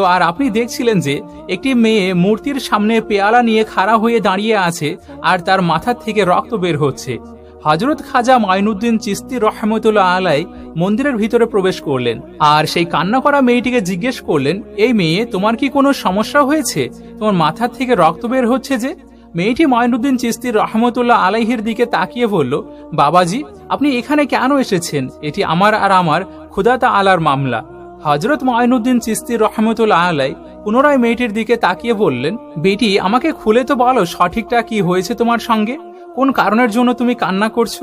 তো আর আপনি দেখছিলেন যে একটি মেয়ে মূর্তির সামনে পেয়ালা নিয়ে খাড়া হয়ে দাঁড়িয়ে আছে আর তার মাথার থেকে রক্ত বের হচ্ছে। হজরত খাজা মাইনুদ্দিন চিস্তি রহমতুল্লাহ আলাই মন্দিরের ভিতরে প্রবেশ করলেন আর সেই কান্না করা মেয়েটিকে জিজ্ঞেস করলেন, এই মেয়ে, তোমার কি কোনো সমস্যা হয়েছে? তোমার মাথার থেকে রক্ত বের হচ্ছে যে? মেয়েটি ময়নুদ্দিন চিস্তি রহমতুল্লাহ আলাইহির দিকে তাকিয়ে বলল, বাবাজি, আপনি এখানে কেন এসেছেন? এটি আমার আর আমার খুদাতা আলার মামলা। হজরত ময়নুদ্দিন চিস্তির রহমতুল্লাহ আলাই পুনরায় মেয়েটির দিকে তাকিয়ে বললেন, বেটি, আমাকে খুলে তো বলো সঠিকটা কি হয়েছে তোমার সঙ্গে? কোন কারণের জন্য তুমি কান্না করছ?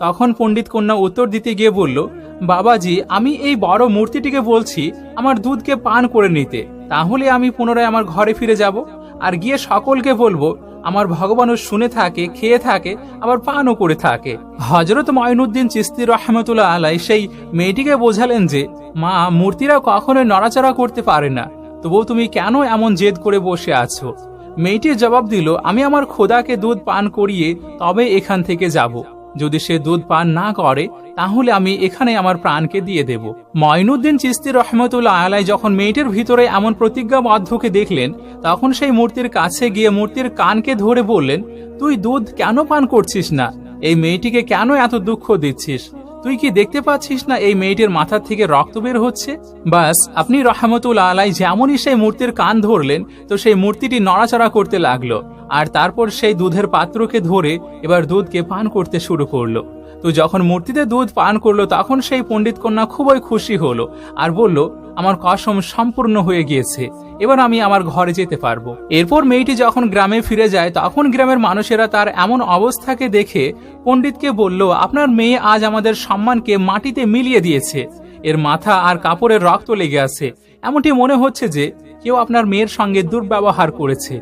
তখন পণ্ডিত কন্যা উত্তর দিতে গিয়ে বলল, বাবাজি, আমি এই বড় মূর্তিটিকে বলছি আমার দুধকে পান করে নিতে। তাহলে আমি পুনরায় আমার ঘরে ফিরে যাব। আর গিয়ে সকলকে বলব আমার ভগবানও শুনে থাকে, খেয়ে থাকে, আবার পানও করে থাকে। হজরত ময়নুদ্দিন চিস্তি রহমতুল্লাহ আলাই সেই মেয়েটিকে বোঝালেন যে, মা, মূর্তিরা কখনোই নড়াচড়া করতে পারে না। তবুও তুমি কেন এমন জেদ করে বসে আছো? মেয়েটির জবাব দিল, আমি আমার খোদাকে দুধ পান করিয়ে তবে এখান থেকে যাব। যদি সে দুধ পান না করে, তাহলে আমি এখানে আমার প্রাণকে দিয়ে দেব। ময়নুদ্দিন চিস্তি রহমতুল্লাহ আলাই যখন মেয়েটির ভিতরে এমন প্রতিজ্ঞাবদ্ধকে দেখলেন, তখন সেই মূর্তির কাছে গিয়ে মূর্তির কানকে ধরে বললেন, তুই দুধ কেন পান করছিস না? এই মেয়েটিকে কেন এত দুঃখ দিচ্ছিস? তুই কি দেখতে পাচ্ছিস না এই মেয়েটির মাথা থেকে রক্ত বের হচ্ছে? বাস, আপনি রহমতুল আলাই যেমনই সেই মূর্তির কান ধরলেন, তো সেই মূর্তিটি নড়াচড়া করতে লাগল। আর তারপর সেই দুধের পাত্রকে ধরে এবার দুধকে পান করতে শুরু করল। তো যখন মূর্তিতে দুধ পান করল, তখন সেই পণ্ডিত কন্যা খুবই খুশি হলো আর বলল আমার কসম সম্পূর্ণ হয়ে গিয়েছে। এবার আমি আমার ঘরে যেতে পারব। এরপর মেয়েটি যখন গ্রামে ফিরে যায়, তখন গ্রামের মানুষেরা তার এমন অবস্থাকে দেখে পণ্ডিতকে বলল, আপনার মেয়ে আজ আমাদের সম্মানকে মাটিতে মিলিয়ে দিয়েছে। এর মাথা আর কাপড়ের রক্ত লেগে আছে। এমনটি মনে হচ্ছে যে কেউ আপনার মেয়ের সঙ্গে দুর্ব্যবহার করেছে।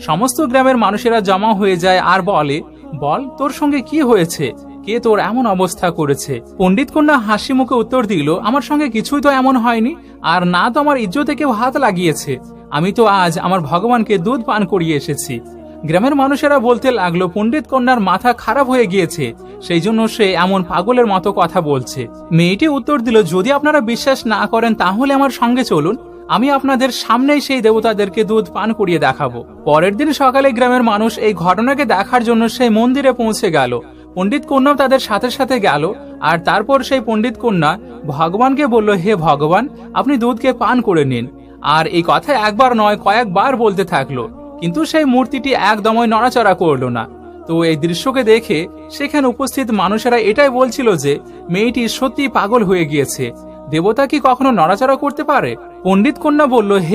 সমস্ত গ্রামের মানুষেরা জমা হয়ে যায় আর বলে, বল, তোর সঙ্গে কি হয়েছে? কে তোর এমন অবস্থা করেছে? পণ্ডিত কন্যা হাসি মুখে উত্তর দিল, আমার সঙ্গে কিছুই তো এমন হয়নি, আর না তো আমার ইজ্জতে কেউ হাত লাগিয়েছে। আমি তো আজ আমার ভগবানকে দুধ পান করিয়ে এসেছি। গ্রামের মানুষেরা বলতে লাগল, পণ্ডিত কন্যার মাথা খারাপ হয়ে গিয়েছে, সেই জন্য সে এমন পাগলের মতো কথা বলছে। মেয়েটি উত্তর দিল, যদি আপনারা বিশ্বাস না করেন, তাহলে আমার সঙ্গে চলুন। আমি আপনাদের সামনেই সেই দেবতাদেরকে দুধ পান করিয়ে দেখাবো। পরের দিন সকালে গ্রামের মানুষ এই ঘটনাকে দেখার জন্য সেই মন্দিরে পৌঁছে গেল। পণ্ডিত কন্যাও তাদের সাথে সাথে গেল, আর তারপর সেই পণ্ডিত কন্যা ভগবানকে বলল, হে ভগবান, আপনি দুধকে পান করে নিন। আর এই কথা একবার নয়, কয়েকবার বলতে থাকল, কিন্তু সেই মূর্তিটি একদমই নড়াচড়া করল না। তো এই দৃশ্যকে দেখে সেখানে উপস্থিত মানুষেরা এটাই বলছিল যে, মেয়েটি সত্যি পাগল হয়ে গিয়েছে। দেবতা কি কখনো নড়াচড়া করতে পারে? পণ্ডিত কন্যা বলল, হে